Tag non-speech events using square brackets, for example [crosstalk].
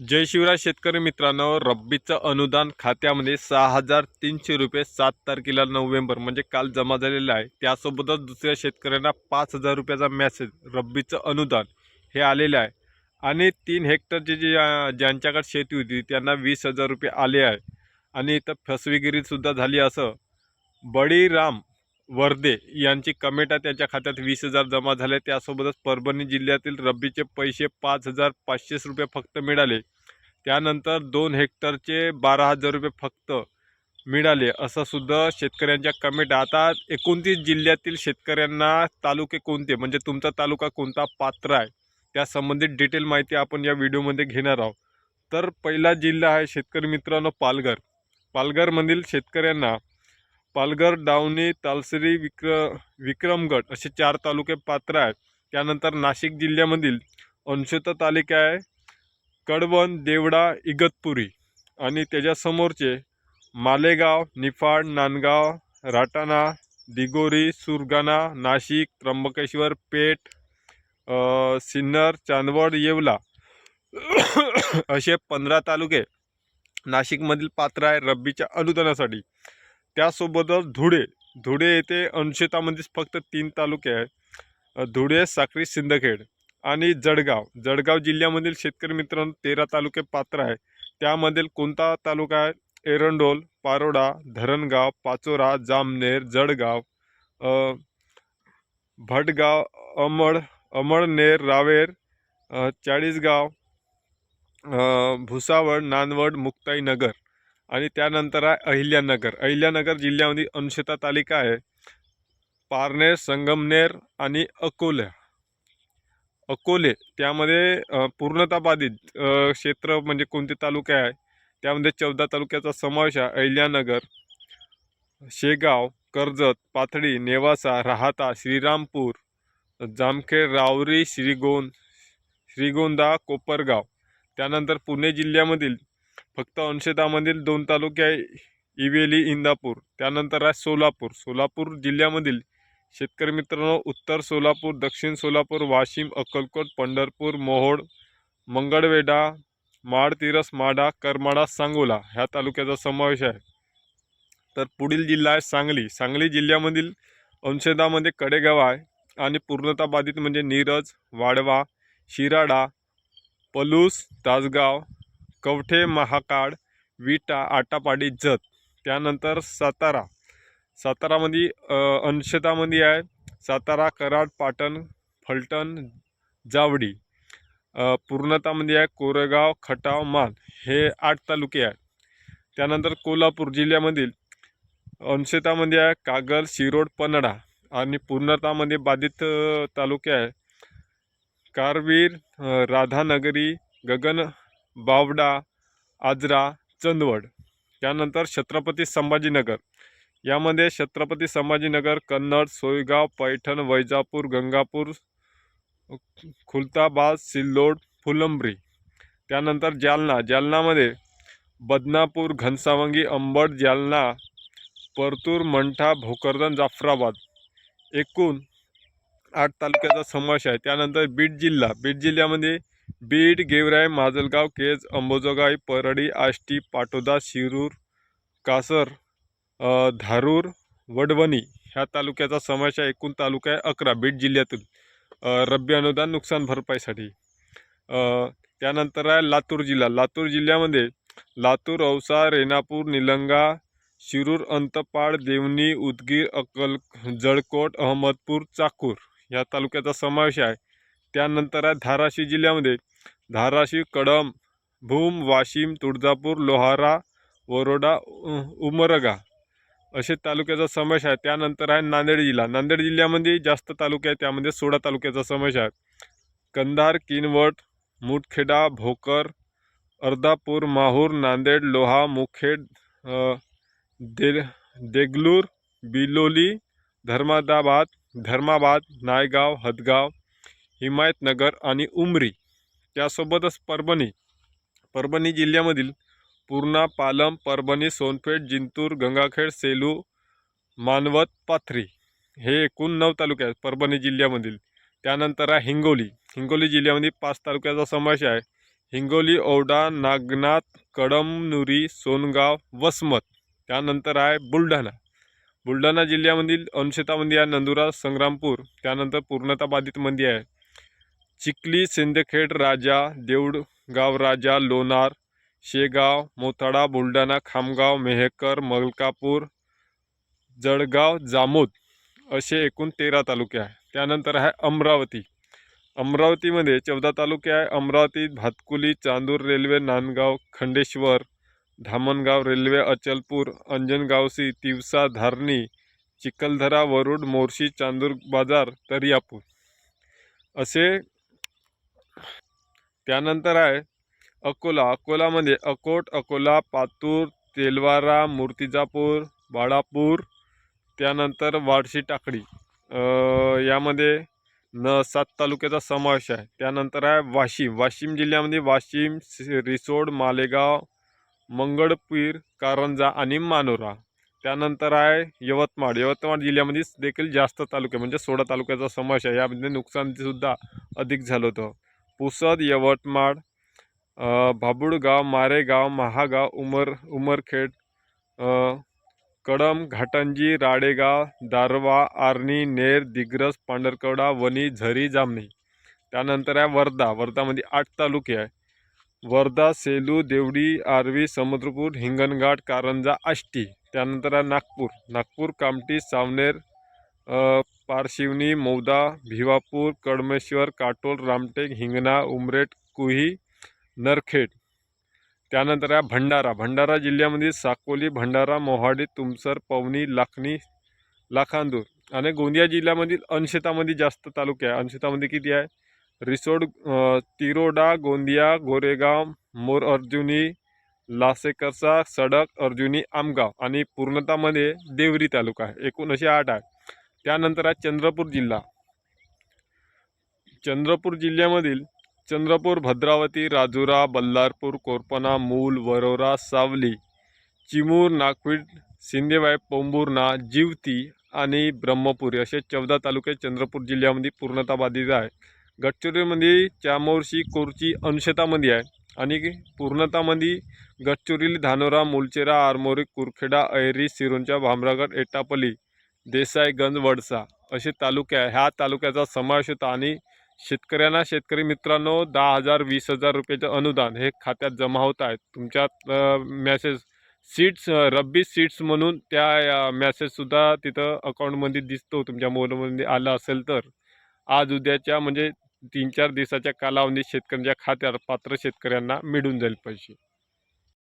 जय शिवराज शेतकरी मित्रांनो रब्बीचं अनुदान खात्यामध्ये सहा हजार तीनशे रुपये सात तारखेला नोव्हेंबर म्हणजे काल जमा झालेलं आहे. त्यासोबतच दुसऱ्या शेतकऱ्यांना पाच हजार रुपयाचा मेसेज रब्बीचं अनुदान हे आलेलं आहे. आणि तीन हेक्टरची जी ज्यांच्याकडे शेती होती त्यांना वीस हजार रुपये आले आहे. आणि इथं फसवेगिरीसुद्धा झाली असं. बळीराम वर्दे यांची कमेटा त्यांच्या खात्यात वीस हजार जमा झाले त्यासोबतच परभणी जिल्ह्यातील रब्बीचे पैसे पाच हजार पाचशेच रुपये फक्त मिळाले. त्यानंतर दोन हेक्टरचे बारा हजार रुपये फक्त मिळाले असं सुद्धा शेतकऱ्यांच्या कमेटा. आता एकोणतीस जिल्ह्यातील शेतकऱ्यांना तालुके कोणते? म्हणजे तुमचा तालुका कोणता पात्र आहे? त्या संबंधित डिटेल माहिती आपण या व्हिडिओमध्ये घेणार आहोत. तर पहिला जिल्हा आहे शेतकरी मित्रांनो पालघर. पालघरमधील शेतकऱ्यांना पालघर डावणी तालसरी विक्र विक्रमगड असे चार तालुके पात्र आहेत. त्यानंतर नाशिक जिल्ह्यामधील अंशत तालुका आहे कडवण देवडा इगतपुरी आणि त्याच्यासमोरचे मालेगाव निफाड नांदगाव राटाणा दिगोरी सुरगाणा नाशिक त्र्यंबकेश्वर पेठ सिन्नर चांदवड येवला [coughs] असे पंधरा तालुके नाशिकमधील पात्र आहे रब्बीच्या अनुदानासाठी. त्यासोबतच धुळे धुळे येथे अंशतामध्येच फक्त तीन तालुके आहेत. धुळे साक्री सिंदखेड आणि जळगाव. जळगाव जिल्ह्यामधील शेतकरी मित्रांनो तेरा तालुके पात्र आहे त्यामधील कोणता तालुका आहे? एरंडोल पारोडा धरणगाव पाचोरा जामनेर जळगाव. भटगाव अमळ अमळनेर रावेर चाळीसगाव भुसावळ नांदवड मुक्ताईनगर. आणि त्यानंतर आहे अहिल्यानगर. अहिल्यानगर जिल्ह्यामध्ये अनुशेता तालुका आहे. पारनेर संगमनेर आणि अकोला. अकोले त्यामध्ये अ, बाधित क्षेत्र म्हणजे कोणते तालुके आहे? त्यामध्ये चौदा तालुक्याचा समावेश आहे. अहिल्यानगर शेगाव कर्जत पाथडी नेवासा राहाता श्रीरामपूर जामखेड रावरी श्रीगोंद श्रीगोंदा कोपरगाव. त्यानंतर पुणे जिल्ह्यामधील फक्त अंशतामधील दोन तालुके आहे इवेली इंदापूर. त्यानंतर आहे सोलापूर. सोलापूर जिल्ह्यामधील शेतकरी मित्रांनो उत्तर सोलापूर दक्षिण सोलापूर वाशिम अक्कलकोट पंढरपूर मोहोड मंगळवेढा माडतिरस माडा करमाडा सांगोला ह्या तालुक्याचा समावेश आहे. तर पुढील जिल्हा आहे सांगली. सांगली जिल्ह्यामधील अंशदामध्ये कडेगाव आहे आणि पूर्णता बाधित म्हणजे नीरज वाडवा शिराडा पलूस तासगाव कवठे महाकाळ विटा आटापाडी जत. त्यानंतर सातारा. सातारामध्ये अंशतामध्ये आहे. सातारा कराड पाटण फलटण जावडी. पूर्णतामध्ये आहे. कोरेगाव खटाव मान हे आठ तालुके आहेत. त्यानंतर कोल्हापूर जिल्ह्यामधील अंशतामध्ये आहे. कागल शिरोड पनडा आणि पूर्णतामध्ये बाधित तालुके आहे. कारवीर राधानगरी गगन बावडा आजरा चंदवड त्यानंतर छत्रपती संभाजीनगर. यामध्ये छत्रपती संभाजीनगर कन्नड सोयगाव पैठण वैजापूर गंगापूर खुलताबाद सिल्लोड फुलंब्री. त्यानंतर जालना. जालनामध्ये बदनापूर घनसावंगी अंबड जालना परतूर मंठा भोकरदन जाफराबाद. एकूण आठ तालुक्याचा समावेश आहे. त्यानंतर बीड जिल्हा. बीड जिल्ह्यामध्ये बीड गेवराय माजलगाव केज अंबोजोगाई परळी आष्टी पाटोदा शिरूर कासर धारूर वडवणी ह्या तालुक्याचा समावेश आहे. एकूण तालुका आहे अकरा बीड जिल्ह्यातून. रब्बी अनुदान नुकसान भरपाईसाठी. त्यानंतर आहे लातूर जिल्हा. लातूर जिल्ह्यामध्ये लातूर औसा रेणापूर निलंगा शिरूर अंतपाळ देवणी उदगीर अक्कल जळकोट अहमदपूर चाकूर ह्या तालुक्याचा समावेश आहे. त्यानंतर आहे धाराशिव जिल्ह्यामध्ये धाराशिव कडम भूम वाशिम तुळजापूर लोहारा वरोडा उ- उमरगा असे तालुक्याचा समावेश आहे. त्यानंतर आहे नांदेड जिल्हा. नांदेड जिल्ह्यामध्ये जास्त तालुके आहेत. त्यामध्ये सोळा तालुक्याचा समावेश आहे. कंधार किनवट मुठखेडा भोकर अर्धापूर माहूर नांदेड लोहा मुखेड दे देगलूर बिलोली धर्मादाबाद धर्माबाद नायगाव हदगाव हिमायतनगर आणि उमरी. त्यासोबतच परभणी परभणी जिल्ह्यामधील पूर्णा पालम परभणी सोनपेठ जिंतूर गंगाखेड सेलू मानवत पाथरी हे एकूण नऊ तालुके आहेत परभणी जिल्ह्यामधील. त्यानंतर आहे हिंगोली. हिंगोली जिल्ह्यामध्ये पाच तालुक्याचा समावेश आहे. हिंगोली औडा नागनाथ कडमनुरी सोनगाव वसमत. त्यानंतर आहे बुलढाणा. बुलढाणा जिल्ह्यामधील अंशतामध्ये आहे नंदुरा संग्रामपूर. त्यानंतर पूर्णता बाधितमध्ये आहे. चिखली सिंदखेड राजा देऊळगाव राजा लोणार शेगाव मोताळा बुलढाणा खामगाव मेहकर मलकापूर जळगाव जामोद असे एकूण तेरा तालुके आहे त्यानंतर आहे अमरावती. अमरावतीमध्ये चौदा तालुके आहे अमरावती भातकुली चांदूर रेल्वे नांदगाव खंडेश्वर धामणगाव रेल्वे अचलपूर अंजनगावसी तिवसा धारणी चिखलदरा वरुड मोर्शी चांदूर बाजार दर्यापूर असे त्यानंतर आहे अकोला. अकोलामध्ये अकोट अकोला पातूर तेलवारा मूर्तिजापूर बाळापूर त्यानंतर वाडशी टाकडी यामध्ये न सात तालुक्याचा समावेश आहे. त्यानंतर आहे वाशिम. वाशिम जिल्ह्यामध्ये वाशिम सि- रिसोड मालेगाव मंगळपीर कारंजा आणि मानोरा. त्यानंतर आहे यवतमाळ. यवतमाळ जिल्ह्यामध्ये देखील जास्त तालुके म्हणजे सोळा तालुक्याचा समावेश आहे. यामध्ये नुकसानसुद्धा अधिक झालं होतं. पुसद यवतमाळ भाबुडगाव मारेगाव महागाव उमर उमरखेड कडम घाटंजी राडेगाव दारवा आर्णी नेर दिग्रस पांढरकवडा वणी झरी जामणी. त्यानंतर आहे वर्धा. वर्धामध्ये आठ तालुके आहे. वर्धा सेलू देवडी आर्वी समुद्रपूर हिंगणघाट कारंजा आष्टी. त्यानंतर आहे नागपूर. नागपूर कामठी सावनेर पारशिवनी मौदा भिवापूर कडमेश्वर काटोल रामटेक हिंगणा उमरेट कुही नरखेड. त्यानंतर आहे भंडारा. भंडारा जिल्ह्यामध्ये साकोली भंडारा मोहाडी तुमसर पवनी लाखणी लाखांदूर आणि गोंदिया जिल्ह्यामधील अंशतामध्ये जास्त तालुके आहे. अंशतामध्ये किती आहे? रिसोड तिरोडा गोंदिया गोरेगाव मोर अर्जुनी लासेकरसा सडक अर्जुनी आमगाव आणि पूर्णतामध्ये देवरी तालुका आहे. एकूण असे आठ आहे. त्यानंतर आहे चंद्रपूर जिल्हा. चंद्रपूर जिल्ह्यामधील चंद्रपूर भद्रावती राजुरा बल्लारपूर कोरपणा मूल वरोरा सावली चिमूर नागपीठ सिंदेवाई पोंबुर्णा जिवती आणि ब्रह्मपुरी असे चौदा तालुके चंद्रपूर जिल्ह्यामध्ये पूर्णता बाधित आहे गडचिरोलीमध्ये चामोर्शी कोरची अंशतामध्ये आहे आणि पूर्णतामध्ये गडचिरोली धानोरा मुलचेरा आरमोरी कुरखेडा ऐरी सिरोंचा भामरागड एटापली देसाईगंज वडसा असे तालुके आहे. ह्या तालुक्याचा समावेश होता आणि शेतकऱ्यांना शेतकरी मित्रांनो दहा हजार वीस हजार रुपयाचं अनुदान हे खात्यात जमा होत आहे तुमच्यात मॅसेज सीट्स रब्बी सीट्स म्हणून त्या मॅसेजसुद्धा तिथं अकाउंटमध्ये दिसतो. तुमच्या मोबाईलमध्ये आलं असेल तर. आज उद्याच्या म्हणजे तीन चार दिवसाच्या कालावधीत शेतकऱ्यांच्या खात्यात पात्र शेतकऱ्यांना मिळून जाईल पैसे.